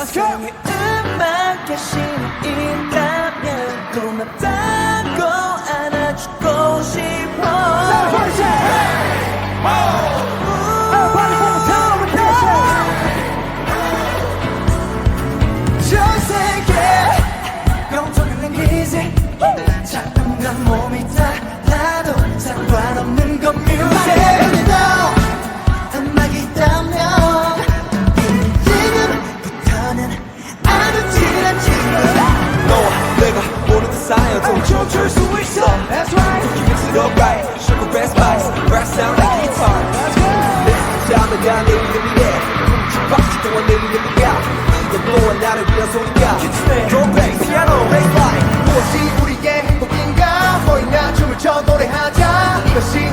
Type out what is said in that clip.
Let's go! 음악에 신이 있다면 고맙다 멈출 수 있어 That's right. 기믹스 더 right. 슈크 베스트 바이스 브라스 sound like guitar. Let's go. 내 담아가 내 이름이 돼 춤박시 동안 내 이름이야 이건 또한 나를 위한 소리가 Kids네 Drum bass piano 무엇이 우리의 행복인가 보이나 춤을 춰 노래하자 이것이